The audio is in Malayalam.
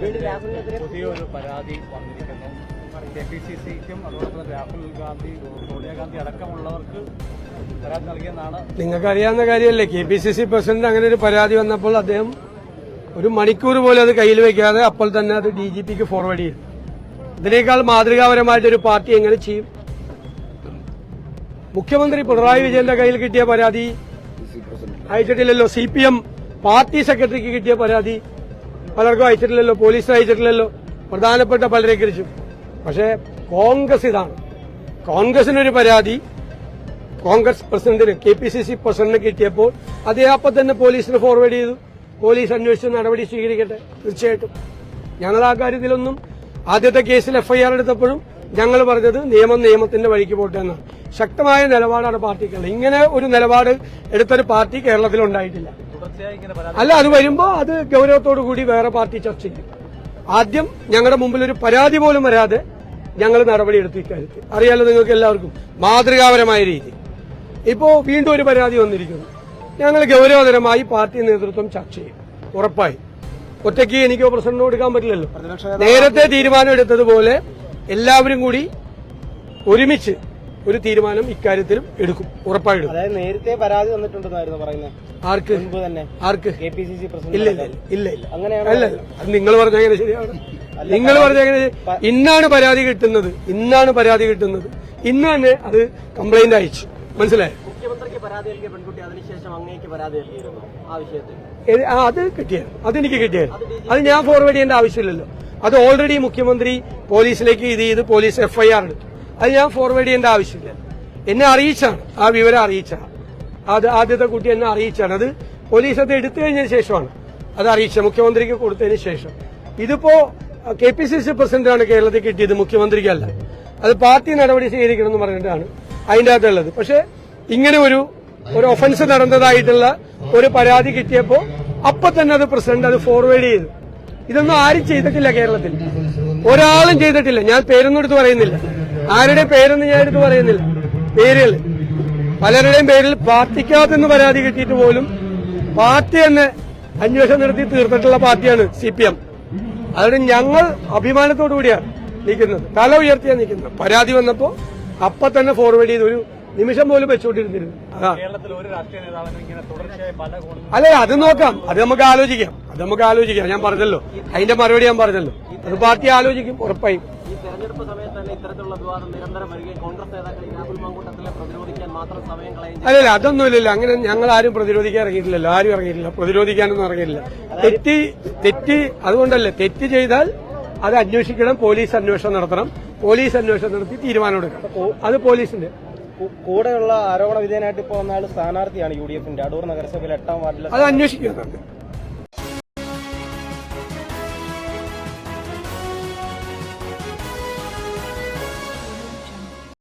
പുതിയൊരു പരാതി വന്നിരിക്കുന്നു. കെ പി സി സിക്കും അതോടൊപ്പം രാഹുൽ ഗാന്ധി സോണിയാഗാന്ധി അടക്കമുള്ളവർക്ക് പരാതി നൽകിയെന്നാണ് നിങ്ങൾക്കറിയാവുന്ന കാര്യമല്ലേ? K P C C president അങ്ങനെ ഒരു പരാതി വന്നപ്പോൾ അദ്ദേഹം ഒരു മണിക്കൂർ പോലും അത് കയ്യിൽ വെക്കാതെ അപ്പോൾ തന്നെ അത് ഡി ജി പിക്ക് ഫോർവേഡ് ചെയ്തു. ഇതിനേക്കാൾ മാതൃകാപരമായിട്ട് ഒരു പാർട്ടി എങ്ങനെ ചെയ്യും? മുഖ്യമന്ത്രി പിണറായി വിജയന്റെ കയ്യിൽ കിട്ടിയ പരാതി അയച്ചിട്ടില്ലല്ലോ സി പി എം പാർട്ടി സെക്രട്ടറിക്ക് കിട്ടിയ പരാതി പലർക്കും അയച്ചിട്ടില്ലല്ലോ പോലീസിന് അയച്ചിട്ടില്ലല്ലോ. പ്രധാനപ്പെട്ട പലരെ കുറിച്ചും. പക്ഷേ കോൺഗ്രസ് ഇതാണ്. കോൺഗ്രസിനൊരു പരാതി. കോൺഗ്രസ് പ്രസിഡന്റിന് കെ പി സി സി പ്രസിഡന്റിന് കിട്ടിയപ്പോൾ അതേ തന്നെ പോലീസിന് ഫോർവേഡ് ചെയ്തു. പോലീസ് അന്വേഷിച്ച് നടപടി സ്വീകരിക്കട്ടെ. തീർച്ചയായിട്ടും. ഞങ്ങൾ ആ കാര്യത്തിലൊന്നും ആദ്യത്തെ കേസിൽ എഫ്ഐആർ എടുത്തപ്പോഴും ഞങ്ങൾ പറഞ്ഞത് നിയമം നിയമത്തിന്റെ വഴിക്ക് പോട്ടെ എന്നാണ്. ശക്തമായ നിലപാടാണ് പാർട്ടിക്കുള്ളത്. ഇങ്ങനെ ഒരു നിലപാട് എടുത്തൊരു പാർട്ടി പരാതി അല്ല അത് വരുമ്പോ അത് ഗൗരവത്തോടു കൂടി വേറെ പാർട്ടി ചർച്ച ചെയ്യും. ആദ്യം ഞങ്ങളുടെ മുമ്പിൽ ഒരു പരാതി പോലും വരാതെ ഞങ്ങൾ നടപടിയെടുത്തു ഇക്കാര്യത്തിൽ. അറിയാലോ നിങ്ങൾക്ക് എല്ലാവർക്കും? മാതൃകാപരമായ രീതി. ഇപ്പോ വീണ്ടും ഒരു പരാതി വന്നിരിക്കുന്നു. ഞങ്ങൾ ഗൗരവതരമായി പാർട്ടി നേതൃത്വം ചർച്ച ചെയ്യും. ഉറപ്പായി. ഒറ്റയ്ക്ക് എനിക്ക് പ്രസിഡന്റിനോ എടുക്കാൻ പറ്റില്ലല്ലോ. നേരത്തെ തീരുമാനം എടുത്തതുപോലെ എല്ലാവരും കൂടി ഒരുമിച്ച് ഒരു തീരുമാനം ഇക്കാര്യത്തിലും എടുക്കും ഉറപ്പായിട്ടും അതായത് നേരത്തെ പരാതി വന്നിട്ടുണ്ടെന്നായിരുന്നു പറയുന്നത്. ആർക്ക്? മുൻപ് തന്നെ. ആർക്ക്? K P C C president ഇല്ല ഇല്ല ഇല്ല. അങ്ങനെയാണ് നിങ്ങൾ പറഞ്ഞ എങ്ങനെ ശരിയാണ്. നിങ്ങൾ പറഞ്ഞ എങ്ങനെ ഇന്നാണ് പരാതി കിട്ടുന്നത്. ഇന്നാണ് പരാതി കിട്ടുന്നത്. ഇന്ന് തന്നെ അത് കംപ്ലൈന്റ് അയച്ചു. മനസ്സിലായി? മുഖ്യമന്ത്രിക്ക് പരാതി നൽകിയ പെൺകുട്ടി അതിനുശേഷം അങ്ങേക്ക് പരാതി നൽകിയിരുന്നു ആ വിഷയത്തിൽ. അത് കിട്ടിയത് അതെനിക്ക് കിട്ടിയത് അത് ഞാൻ ഫോർവേഡ് ചെയ്യേണ്ട ആവശ്യമില്ലല്ലോ. അത് ഓൾറെഡി മുഖ്യമന്ത്രി പോലീസിലേക്ക് ഇത് ചെയ്ത് പോലീസ് എഫ്ഐആർ എടുത്തു. അത് ഞാൻ ഫോർവേഡ് ചെയ്യേണ്ട ആവശ്യമില്ല. എന്നെ അറിയിച്ചാണ്. ആ വിവരം അറിയിച്ചാണ്. അത് ആദ്യത്തെ കുട്ടി എന്നെ അറിയിച്ചാണ്. അത് പോലീസ് അത് എടുത്തു കഴിഞ്ഞതിന് ശേഷമാണ്. അത് അറിയിച്ച മുഖ്യമന്ത്രിക്ക് കൊടുത്തതിന് ശേഷം. ഇതിപ്പോ കെ പി സി സി പ്രസിഡന്റാണ് കേരളത്തിൽ കിട്ടിയത്. മുഖ്യമന്ത്രിക്കല്ല അത് പാർട്ടി നടപടി സ്വീകരിക്കണം എന്ന് പറഞ്ഞിട്ടാണ് അതിന്റെ അകത്തുള്ളത്. പക്ഷെ ഇങ്ങനെ ഒരു ഒരു ഒഫൻസ് നടന്നതായിട്ടുള്ള ഒരു പരാതി കിട്ടിയപ്പോ അപ്പൊ തന്നെ അത് പ്രസിഡന്റ് അത് ഫോർവേഡ് ചെയ്തു. ഇതൊന്നും ആരും ചെയ്തിട്ടില്ല കേരളത്തിൽ. ഒരാളും ചെയ്തിട്ടില്ല. ഞാൻ പേരൊന്നും എടുത്ത് പറയുന്നില്ല. ആരുടെ പേരൊന്നും ഞാൻ എടുത്ത് പറയുന്നില്ല. പേരുകൾ പലരുടെയും പേരിൽ പാർട്ടിക്കകത്തുനിന്ന് പരാതി കിട്ടിയിട്ട് പോലും പാർട്ടി തന്നെ അന്വേഷണം നടത്തി തീർത്തിട്ടുള്ള പാർട്ടിയാണ് സി പി എം അതുകൊണ്ട് ഞങ്ങൾ അഭിമാനത്തോടു കൂടിയാണ് നിൽക്കുന്നത്. തല ഉയർത്തിയാണ് നിൽക്കുന്നത്. പരാതി വന്നപ്പോ അപ്പൊ തന്നെ ഫോർവേഡ് ചെയ്ത് ഒരു നിമിഷം പോലും വെച്ചുകൊണ്ടിരുന്നിരുന്നു. അല്ലെ അത് നോക്കാം. അത് നമുക്ക് ആലോചിക്കാം. അത് നമുക്ക് ആലോചിക്കാം. ഞാൻ പറഞ്ഞല്ലോ. അതിന്റെ മറുപടി ഞാൻ പറഞ്ഞല്ലോ. അത് പാർട്ടി ആലോചിക്കും ഉറപ്പായും. ഇത്തരത്തിലുള്ള വിവാദം നിരന്തരം വരികയും കോൺഗ്രസ് നേതാക്കൾ ഈ രാഹുൽ മാങ്കൂട്ടത്തിലെ പ്രതിരോധിക്കാൻ മാത്രം സമയം കളയും അല്ലല്ല അതൊന്നുമില്ലല്ലോ. അങ്ങനെ ഞങ്ങൾ ആരും പ്രതിരോധിക്കാൻ ഇറങ്ങിയിട്ടില്ലല്ലോ. ആരും ഇറങ്ങിയിട്ടില്ല. പ്രതിരോധിക്കാനൊന്നും ഇറങ്ങിയില്ല തെറ്റി തെറ്റി അതുകൊണ്ടല്ലേ തെറ്റ് ചെയ്താൽ അത് അന്വേഷിക്കണം പോലീസ് അന്വേഷണം നടത്തണം. പോലീസ് അന്വേഷണം നടത്തി തീരുമാനമെടുക്കണം അത് പോലീസിന്റെ. കൂടെയുള്ള ആരോപണ വിധേയനായിട്ട് ഇപ്പോൾ വന്ന ആൾ സ്ഥാനാർത്ഥിയാണ് യു ഡി എഫിന്റെ. അടൂർ നഗരസഭയിൽ എട്ടാം വാർഡിലെ അത് അന്വേഷിക്കുന്നുണ്ട്.